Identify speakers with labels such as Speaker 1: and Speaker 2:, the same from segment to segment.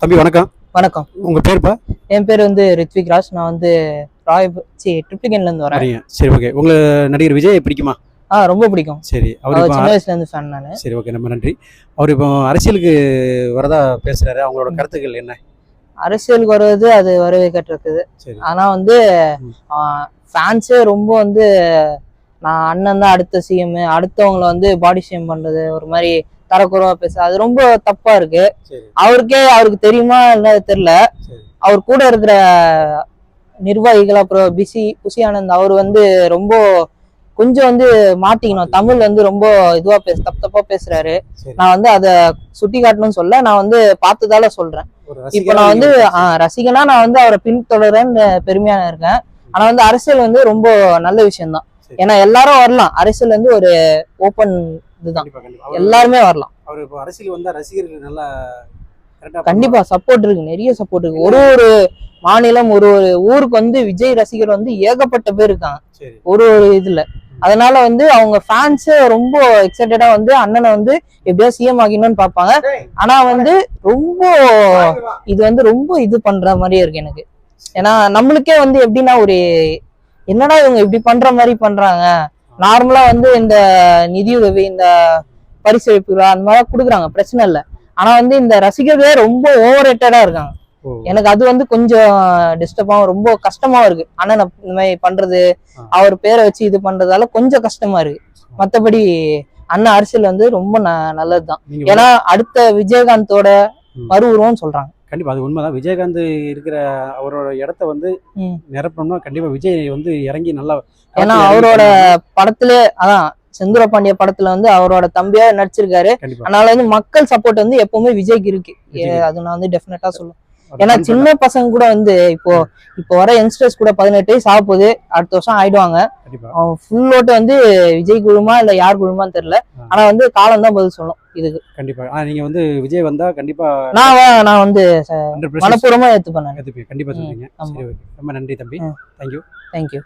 Speaker 1: தம்பி வணக்கம்.
Speaker 2: வணக்கம்.
Speaker 1: உங்க பேருப்பா?
Speaker 2: என் பேர் வந்து ரித்விக் ராஜ் நான் வந்து ராய் சி ட்ரிப்ளிகன்ல இருந்து வரேன்.
Speaker 1: சரிங்க சரி ஓகே. உங்களை நடிகர் விஜய் பிடிக்குமா?
Speaker 2: ஆ ரொம்ப பிடிக்கும்.
Speaker 1: சரி அவர் இப்போ
Speaker 2: சின்ன வயசுல இருந்து ஃபேன் நானு.
Speaker 1: சரி ஓகே. ரொம்ப நன்றி. அவர் இப்போ அரசியலுக்கு வரதா பேசுறாரு. அவங்களோட கருத்துக்கள் என்ன?
Speaker 2: அரசியலுக்கு வருவது அது வரவேற்கட்டிருக்குது
Speaker 1: சரி.
Speaker 2: ஆனா வந்து. ஃபேன்ஸே ரொம்ப வந்து நான் அண்ணன் தான் அடுத்த சிஎம் அடுத்தவங்கள வந்து பாடி ஷேம் பண்றது ஒரு மாதிரி தரக்குறவா பேச அது ரொம்ப தப்பா இருக்கு. அவருக்கே அவருக்கு தெரியுமா என்ன தெரியல. அவர் கூட இருக்கிற நிர்வாகிகள் அப்புறம் பிசி புசி ஆனந்த் அவர் வந்து ரொம்ப கொஞ்சம் வந்து மாட்டிக்கணும். தமிழ் வந்து ரொம்ப இதுவா பேச தப்பு தப்பா பேசுறாரு. நான் வந்து அதை சுட்டி காட்டணும்னு சொல்ல நான் வந்து பார்த்ததால சொல்றேன். இப்ப நான் வந்து ரசிகனா நான் வந்து அவரை பின்தொடரேன்னு பெருமையா இருக்கேன். ஆனா வந்து அரசியல் வந்து ரொம்ப நல்ல விஷயம்தான். ஏன்னா எல்லாரும் வரலாம். அரசியல் வந்து ஒரு ஓப்பன் இதுதான்.
Speaker 1: அவர்
Speaker 2: எல்லாருமே வரலாம்.
Speaker 1: அவர் இப்போ அரசியல் வந்தா ரசிகர்கள் நல்லா
Speaker 2: கண்டிப்பா சப்போர்ட் இருக்கு. நிறைய சப்போர்ட் இருக்கு. ஒரு ஒரு மாநிலம் ஒரு ஒரு ஊருக்கு வந்து விஜய் ரசிகர் வந்து ஏகப்பட்ட பேர் இருக்காங்க. ஒரு ஒரு இதுல. அதனால வந்து அவங்க ஃபேன்ஸ் ரொம்ப எக்ஸைட்டடா வந்து அண்ணனை வந்து எப்படியா சிஎம் ஆகிடணும்னு பார்ப்பாங்க. ஆனா வந்து ரொம்ப இது வந்து ரொம்ப இது பண்ற மாதிரியே இருக்கு எனக்கு. ஏன்னா நம்மளுக்கே வந்து எப்படின்னா ஒரு என்னடா இவங்க இப்படி பண்ற மாதிரி பண்றாங்க? நார்மலா வந்து இந்த நிதியுதவி இந்த பரிசளிப்பு விழா அந்த மாதிரி கொடுக்குறாங்க. பிரச்சனை இல்லை. ஆனா வந்து இந்த ரசிகர்களே ரொம்ப ஓவர் ரேட்டடா இருக்காங்க. எனக்கு அது வந்து கொஞ்சம் டிஸ்டர்பாகவும் ரொம்ப கஷ்டமாவும் இருக்கு. அண்ணன் இந்த மாதிரி பண்றது. அவர் பேரை வச்சு இது பண்றதால கொஞ்சம் கஷ்டமா இருக்கு. மத்தபடி அண்ணன் அரசியல் வந்து ரொம்ப ந- நல்லதுதான். ஏன்னா அடுத்த விஜயகாந்தோட. மறு உருவம்னு சொல்றாங்க.
Speaker 1: கண்டிப்பா அது உண்மைதான். விஜயகாந்த் இருக்கிற அவரோட இடத்த வந்து. நிரப்பணும்னா கண்டிப்பா விஜய் வந்து இறங்கி நல்லா
Speaker 2: ஏன்னா அவரோட. படத்துல அதான் செந்தூர பாண்டிய படத்துல வந்து அவரோட தம்பியா நடிச்சிருக்காரு. அதனால வந்து மக்கள் சப்போர்ட் வந்து எப்பவுமே விஜய்க்கு இருக்கு. அது நான் வந்து டெஃபினட்டா சொல்லுவேன். ஏன்னா சின்ன பசங்க கூட வந்து இப்போ இப்போ வர யங்ஸ்டர்ஸ் கூட பதினெட்டு வயசு போகுது. அடுத்த வருஷம் ஆயிடுவாங்க. ஃபுல் ஓட்டு வந்து விஜய் குழுமா இல்ல யார் குழுமான்னு தெரியல. ஆனா வந்து காலம் தான் பதில் சொல்லும் இதுக்கு
Speaker 1: கண்டிப்பா. ஆனா நீங்க வந்து விஜய் வந்தா கண்டிப்பா
Speaker 2: நான் நான் வந்து
Speaker 1: 100%
Speaker 2: மனப்பூர்வமா ஏத்துப்பேன் நான்.
Speaker 1: கண்டிப்பா கண்டிப்பா சொல்றீங்க. சரி ஓகே. ரொம்ப நன்றி தம்பி.
Speaker 2: ம்.
Speaker 1: தேங்க்யூ
Speaker 2: தேங்க்யூ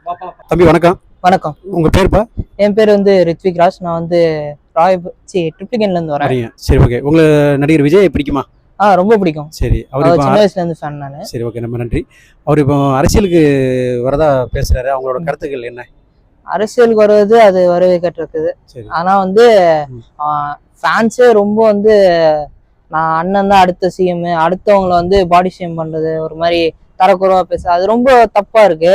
Speaker 1: தம்பி வணக்கம்.
Speaker 2: வணக்கம்.
Speaker 1: உங்க பேருப்பா?
Speaker 2: என் பேர் வந்து ரித்விக் ராஜ். நான் வந்து ராய் சி ட்ரிப்ளிகன்ல இருந்து வரேன்.
Speaker 1: சரி ஓகே. உங்களை நடிகர் விஜய் பிடிக்குமா?
Speaker 2: ஆ ரொம்ப பிடிக்கும்.
Speaker 1: சரி அவர்
Speaker 2: சின்ன வயசுல இருந்து ஃபேன் நானு.
Speaker 1: சரி ஓகே. ரொம்ப நன்றி. அவர் இப்போ அரசியலுக்கு வரதா பேசுறாரு. அவங்களோட கருத்துக்கள் என்ன?
Speaker 2: அரசியலுக்கு வருவது அது வரவேற்கட்டிருக்குது
Speaker 1: சரி.
Speaker 2: ஆனா வந்து. ஃபேன்ஸே ரொம்ப வந்து நான் அண்ணன் தான் அடுத்த சிஎம் அடுத்தவங்கள வந்து பாடி ஷேம் பண்றது ஒரு மாதிரி தரக்குறவா பேச அது ரொம்ப தப்பா இருக்கு.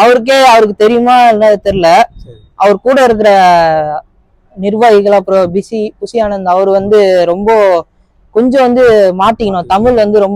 Speaker 2: அவருக்கே அவருக்கு தெரியுமா என்ன தெரியல. அவர் கூட இருக்கிற நிர்வாகிகள் அப்புறம் பிசி புசி ஆனந்த் அவர் வந்து ரொம்ப கொஞ்சம் வந்து மாட்டிக்கணும். தமிழ் வந்து ரொம்ப